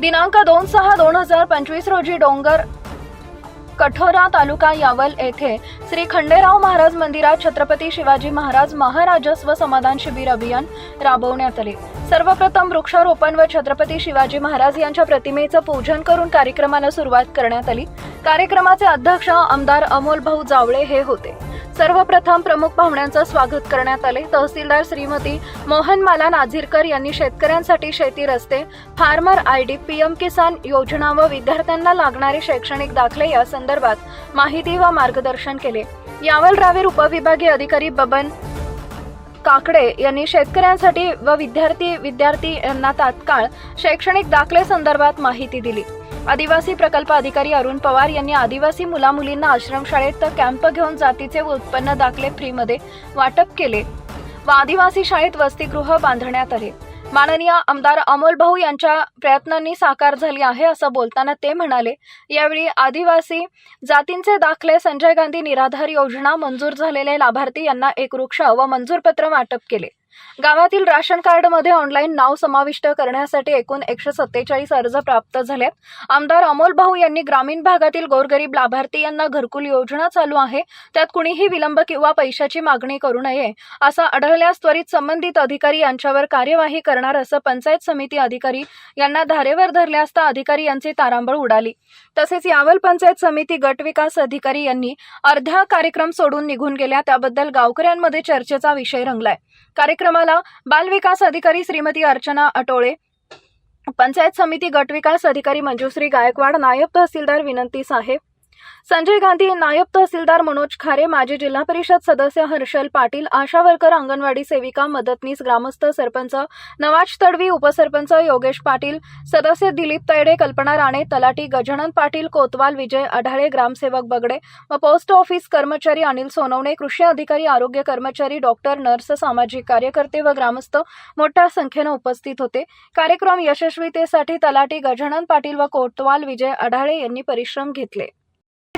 दिनांक दोन सहा दोन हजार पंचवीस रोजी डोंगर कठोरा तालुका यावल येथे श्री खंडेराव महाराज मंदिरात छत्रपती शिवाजी महाराज महाराजस्व समाधान शिबिर अभियान राबवण्यात आले. सर्वप्रथम वृक्षारोपण व छत्रपती शिवाजी महाराज यांच्या प्रतिमेचं पूजन करून कार्यक्रमाला सुरुवात करण्यात आली. कार्यक्रमाचे अध्यक्ष आमदार अमोल भाऊ जावळे हे होते. सर्वप्रथम प्रमुख पाहुण्यांचं स्वागत करण्यात आले. तहसीलदार श्रीमती मोहनमाला नाझीरकर यांनी शेतकऱ्यांसाठी शेती रस्ते farmer I D P M Kisan योजना व विद्यार्थ्यांना लागणारे शैक्षणिक दाखले या संदर्भात माहिती व मार्गदर्शन केले. यावल रावेर उपविभागीय अधिकारी बबन काकडे यांनी शेतकऱ्यांसाठी व विद्यार्थी विद्यार्थी यांना तात्काळ शैक्षणिक दाखले संदर्भात माहिती दिली. आदिवासी प्रकल्प अधिकारी अरुण पवार यांनी आदिवासी मुलामुलींना आश्रमशाळेत तर कॅम्प घेऊन जातीचे व उत्पन्न दाखले फ्रीमध्ये वाटप केले व आदिवासी शाळेत वसतिगृह बांधण्यात आले. माननीय आमदार अमोल भाऊ यांच्या प्रयत्नांनी साकार झाली आहे असं बोलताना ते म्हणाले यावेळी आदिवासी जातींचे दाखले संजय गांधी निराधार योजना मंजूर झालेले लाभार्थी यांना एक वृक्ष व मंजूरपत्र वाटप केले. गावातील राशन कार्डमध्ये ऑनलाईन नाव समाविष्ट करण्यासाठी एकूण एकशे सत्तेचाळीस अर्ज प्राप्त झालेत. आमदार अमोल भाऊ यांनी ग्रामीण भागातील गोरगरीब लाभार्थी यांना घरकुल योजना चालू आहे. त्यात कुणीही विलंब किंवा पैशाची मागणी करू नये असं आढळल्यास त्वरित संबंधित अधिकारी यांच्यावर कार्यवाही करणार असं पंचायत समिती अधिकारी यांना धारेवर धरले असता अधिकारी यांची तारांबळ उडाली. तसेच यावल पंचायत समिती गट विकास अधिकारी यांनी अर्ध्या कार्यक्रम सोडून निघून गेल्या त्याबद्दल गावकऱ्यांमध्ये चर्चेचा विषय रंगलाय. कार्यक्रमाला बालविकास अधिकारी श्रीमती अर्चना अटोळे पंचायत समिती गट विकास अधिकारी मंजुश्री गायकवाड नायब तहसीलदार विनंती साहेब संजय गांधी नायब तहसीलदार मनोज खारे माजी जिल्हा परिषद सदस्य हर्षल पाटील आशा वर्कर अंगणवाडी सेविका मदतनीस ग्रामस्थ सरपंच नवाज तडवी उपसरपंच योगेश पाटील सदस्य दिलीप तैडे कल्पना राणे तलाटी गजानन पाटील कोतवाल विजय आढाळे ग्रामसेवक बगडे व पोस्ट ऑफिस कर्मचारी अनिल सोनवणे कृषी अधिकारी आरोग्य कर्मचारी डॉक्टर नर्स सामाजिक कार्यकर्ते व ग्रामस्थ मोठ्या संख्येनं उपस्थित होते. कार्यक्रम यशस्वीतेसाठी तलाटी गजानन पाटील व कोतवाल विजय आढाळे यांनी परिश्रम घेतले.